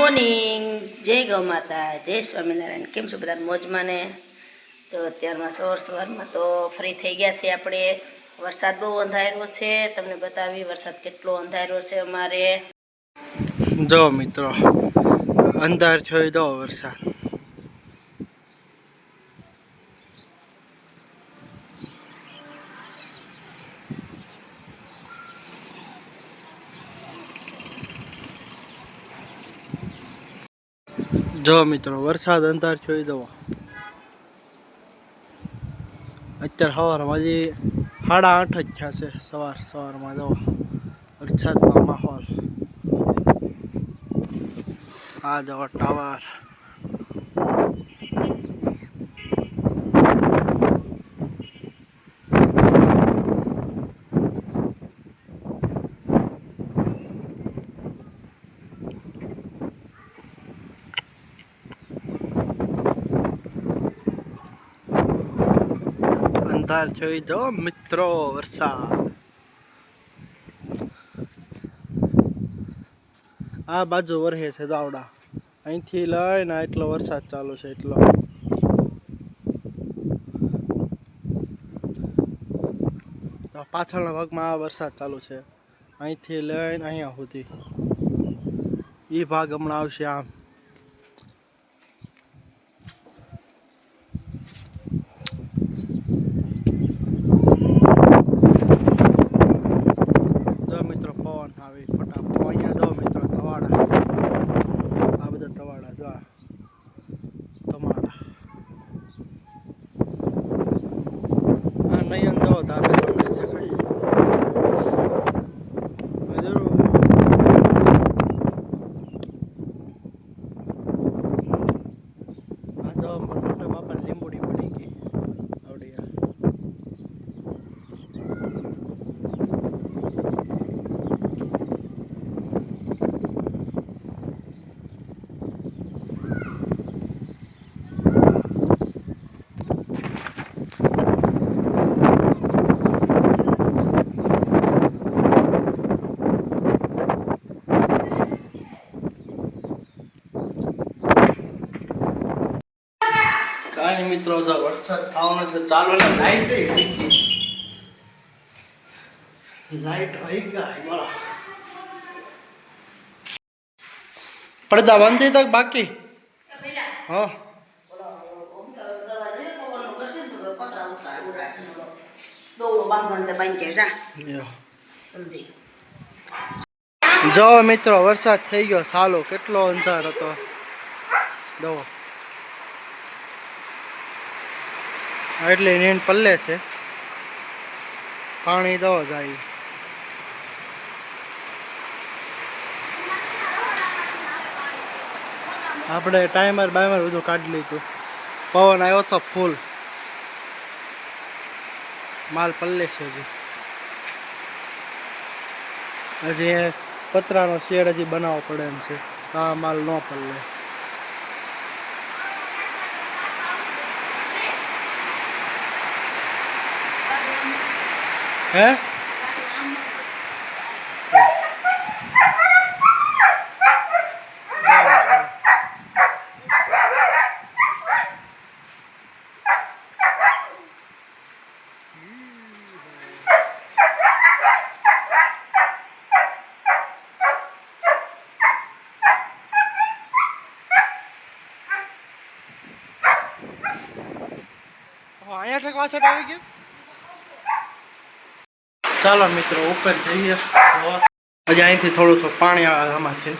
Morning જય ગૌ માતા, જય સ્વામિનારાયણ. કેમ છો બધા? મોજમાં ને તો અત્યારમાં સવાર સવારમાં તો ફ્રી થઈ ગયા છે આપણે. વરસાદ બહુ અંધાર્યો છે. તમને બતાવી, વરસાદ કેટલો અંધાર્યો છે અમારે. જો મિત્રો, અંધાર થયો દો વરસાદ. જો મિત્રો, વરસાદ અંતર થયો દો અત્યારે સવારમાં હજી સાડા આઠ જ છે, સવાર સવારમાં જો વરસાદનો માહોલ. આ જવો ટાવર. અંધાર જોઈ જો મિત્રો વરસાદ આ બાજુ વરહે છે દાવડા. અહીંથી લઈને એટલો વરસાદ ચાલુ છે, એટલો. પાછળના ભાગમાં આ વરસાદ ચાલુ છે. અહીંથી લઈને અહીંયા સુધી. એ ભાગ હમણાં આવશે આમ જો મિત્રો પવન આવી ફટાફટ અહીંયા જો મિત્રો તવાડા આ બધા તવાડા જો આ. તમાડા આ નયન જો ધાબે તમને દેખાય બધું આ જો મોટા બાપા લીંબુડી પડી ગઈ આવડી આ. કાંઈ મિત્રો તો વરસાદ થવાનો છે, ચાલો ને લાઈટ લાઈટ વહી ગઈ બોલો પડદા બંધી તક બાકી. હા. જો મિત્રો, વરસાદ થઈ ગયો, સાલો, કેટલો અંધાર હતો. જો એટલે નીણ પલ્લે છે. પાણી દો જાય. આપણે ટાઈમર બાઈમર બધું કાઢી લીધું. પવન આવ્યો તો ફૂલ માલ પલ્લે છે હજી. હજી પતરાનો શેડ હજી બનાવવો પડે એમ છે. આ માલ ન પલ્લે. હે અહીંયા ઠેક વાછટ આવી ગયું ચાલો મિત્રો, ઉપર જઈએ. હજી અહીંથી થોડું થોડું પાણી આવે આમાંથી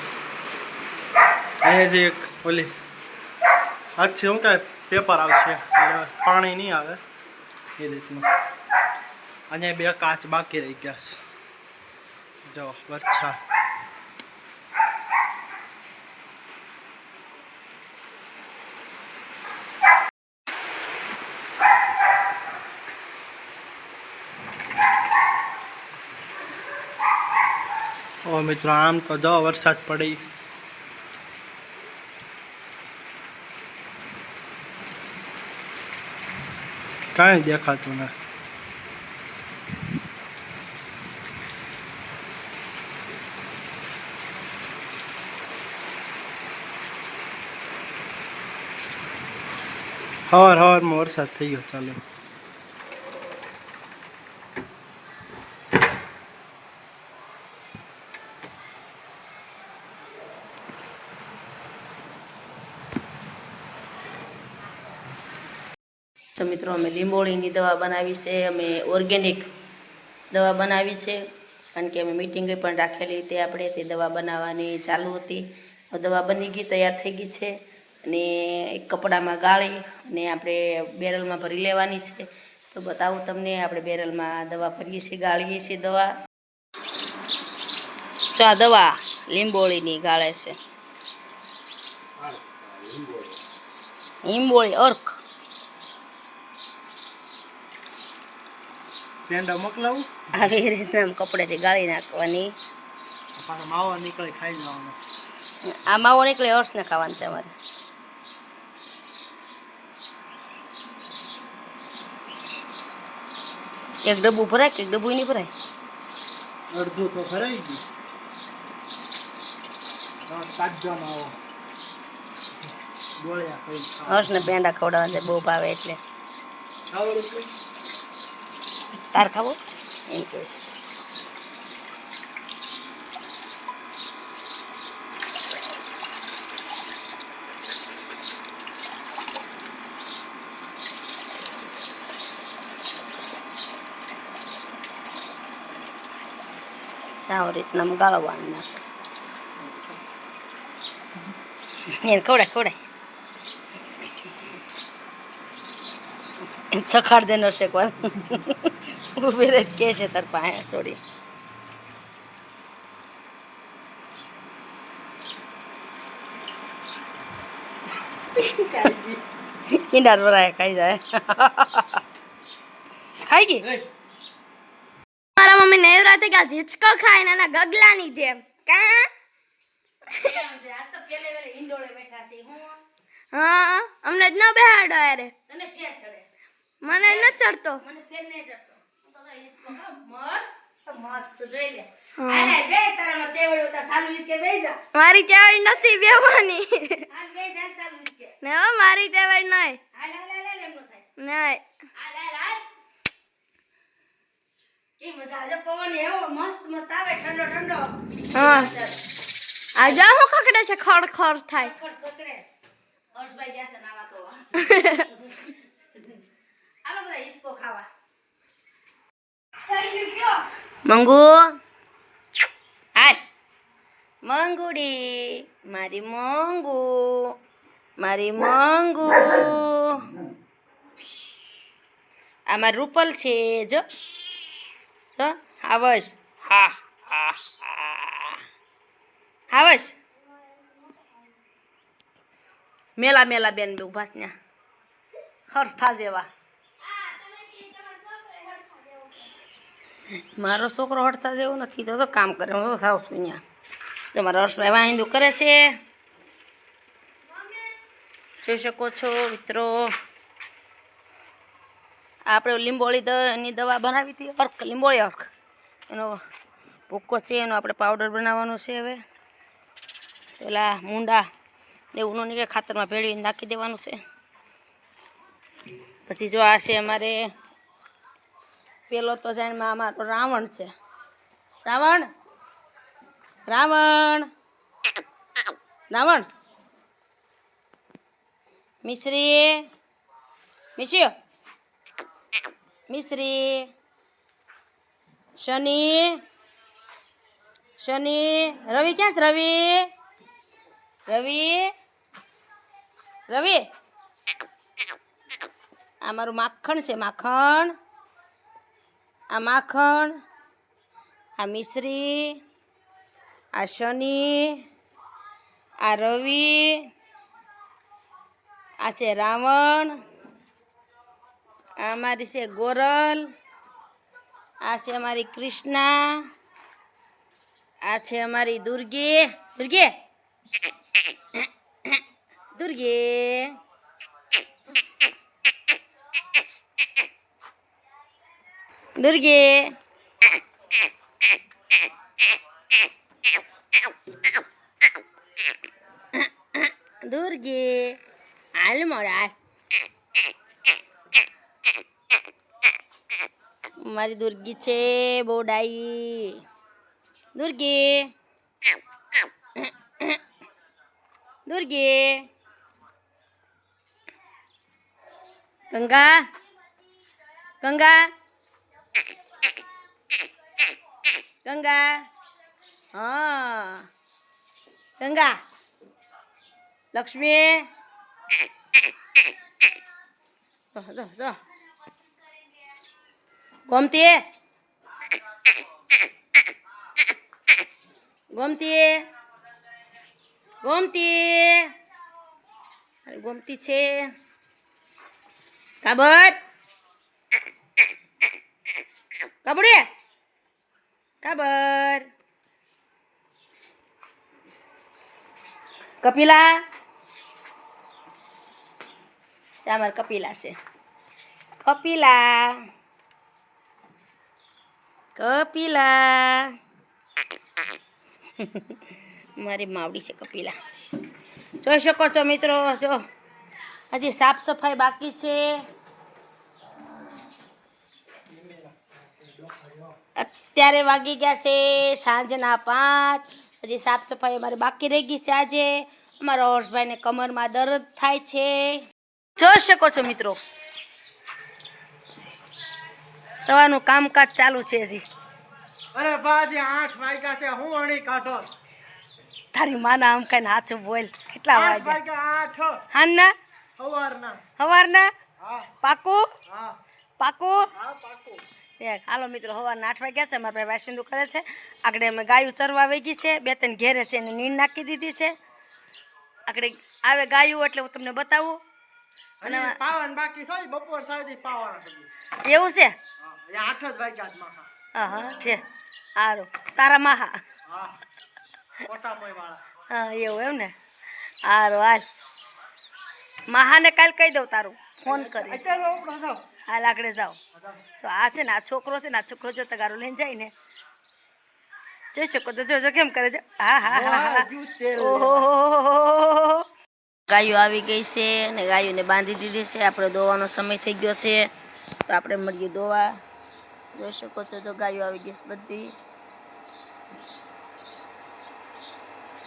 અહીંયા જે એક ઓલી આજથી શું કાંઈ પેપર આવશે. પાણી નહીં આવે. એ રીતનું. અહીંયા બે કાચ બાકી રહી ગયા છે. જો વરછા મિત્રો, આમ તો જો વરસાદ પડી. કાંઈ દેખાતું નથી. હવાર હવારમાં વરસાદ થઈ ગયો, ચાલે. તો મિત્રો અમે લીંબોળીની દવા બનાવી છે અમે ઓર્ગેનિક દવા બનાવી છે કારણ કે અમે મિટિંગ પણ રાખેલી તે આપણે તે દવા બનાવવાની ચાલુ હતી. દવા બની ગઈ તૈયાર થઈ ગઈ છે અને એક કપડામાં ગાળી અને આપણે બેરલમાં ભરી લેવાની છે. તો બતાવું તમને આપણે બેરલમાં દવા ભરીએ છીએ ગાળીએ છીએ દવા. તો આ દવા લીંબોળીની ગાળે છે. લીંબોળી અર્ક. પેંડા મોકલાવું? આવી રીતના આમ કપડેથી ગાળી નાખવાની. માવા નીકળે ખાઈ જવાનો. આ માવો નીકળે હર્ષને ખાવાનું છે અમારે. એક ડબ્બુ ભરાય કે એક ડબ્બુ નહીં ભરાય? અડધું તો ભરાઈ ગયું. હર્ષને પેંડા ખવડાવવા બહુ ભાવે એટલે. ખાવડું કઈ તાર ખાવો એમ કહે છે આવો રીતના આમ ગાળવાનું નાખ એને ખવડાય ઊભી રહી કે છે તાર પાસે છોડી. કિંડાર ભરાય ખાઈ જાય. ખાઈ ગઈ? મારા મમ્મી નેવરાતે કે હિચકો ખાય ને એના ગગલાની જેમ. કા? હા અમને જ ન બેહાડો અરે મને ન ચડતો. મારી તેવડ નથી બેવાની હો મારી તેવડ નહીં. નહીં. હા. આ હું ખકડે છે ખડ ખડ થાય મંગુ? હાલ. મંગુડી, મારી મંગુ મારી મંગુ. આમાં રૂપલ છે, જો. જો આવશ હા હા હા. આવશ મેલા મેલા બેન ઊભા ત્યાં. હરથા જેવા મારો છોકરો હડતા જેવો નથી, તો કામ કરે, હું તો સાવ છું અહીંયા. તો મારા હર્ષભાઈ વાહિંદુ કરે છે. જોઈ શકો છો મિત્રો. આપણે લીંબોળી દની દવા બનાવી હતી, અર્ક, લીંબોળી અર્ક. એનો ભૂક્કો છે, એનો આપણે પાવડર બનાવવાનો છે હવે. પેલા મૂંડા ને એવું ન નીકળે, ખાતરમાં ભેળવીને નાખી દેવાનું છે. પછી જો આ છે અમારે પેલો તો જાણમાં અમારો રાવણ છે. રાવણ? રાવણ? રાવણ? મિશ્રી? મિશ્રી? મિશ્રી? શનિ? શનિ? રવિ ક્યાં છે રવિ? રવિ? રવિ? આ મારું માખણ છે, માખણ. આ માખણ, આ મિશ્રી, આ શનિ આ રવિ, આ છે રાવણ, આ અમારી છે ગોરલ, આ છે અમારી કૃષ્ણા, આ છે અમારી દુર્ગે. દુર્ગે! દુર્ગે! દુર્ગે દુર્ગી હાલ મોડા મારી દુર્ગી છે બહુ દુર્ગી દુર્ગી ગંગા ગંગા ગંગા. હા. ગંગા. લક્ષ્મી. ગોમતી. ગોમતી. ગોમતી. ગોમતી છે. કાબડ. કાબડે. કાબર. કપિલા. ત્યાં કપિલા છે. કપિલા. કપિલા. મારી માવડી છે કપિલા. જોઈ શકો છો મિત્રો, જો. હજી સાફ સફાઈ બાકી છે. અત્યારે વાગી ગયા છે સાંજના પાંચ. હજી સાફ સફાઈ અમારે બાકી રહી ગઈ છે આજે. અમારા હર્ષભાઈને કમરમાં દર્દ થાય છે. જોઈ શકો છો મિત્રો. સવારનું કામકાજ ચાલુ છે હજી. અરે બાજી આઠ વાગ્યા છે. હું અણી કાઢો. તારી માના આમ કઈ હાથ બોલ. કેટલા વાગ્યા? આઠ. હાનના? સવારના સવારના હા. પાકું? પાકું? પાકું. હાલો મિત્રો સવારના આઠ વાગ્યા છે મારા ભાઈ વાસિંદુ કરે છે. આગળ અમે ગાયું ચરવા વહી ગઈ છે બે ત્રણ ઘેરે છે એને નીંદ નાખી દીધી છે. આગળ આવે ગાયું એટલે હું તમને બતાવું. અને પાવન બાકી છે બપોર થાય પાવાના એવું છે? આઠ જ વાગ્યા હા હા છે. સારું તારા માહા. હા એવું એમ ને? સારું હાલ. માહાને કાલ કહી દઉં તારું. ફોન કરી. હા લાકડે હાલ આગળ જાઓ. જો આ છે ને આ છોકરો છે ને આ છોકરો જો તગારો લઈને જાય ને. જોઈ શકો તો જોજો કેમ કરે છે? હા હા હા ઓહો ગાયો આવી ગઈ છે અને ગાયોને બાંધી દીધી છે. આપણે દોવાનો સમય થઈ ગયો છે. તો આપણે મળીએ દોવા. જોઈ શકો છો તો ગાયો આવી ગઈ છે બધી.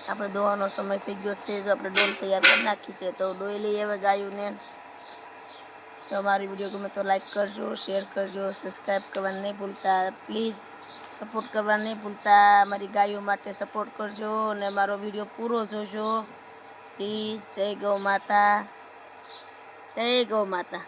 આપણે દોવાનો સમય થઈ ગયો છે, જો આપણે ડોલ તૈયાર કરી નાખી છે, તો ડોઈ લઈએ હવે ગાયોને તો અમારી વીડિયો ગમે તો લાઈક કરજો શેર કરજો સબસ્ક્રાઈબ કરવાનું નહીં ભૂલતા. પ્લીઝ સપોર્ટ કરવાનું નહીં ભૂલતા. અમારી ગાયો માટે સપોર્ટ કરજો અને મારો વીડિયો પૂરો જોજો. પ્લીઝ જય ગૌ માતા. જય ગૌ માતા.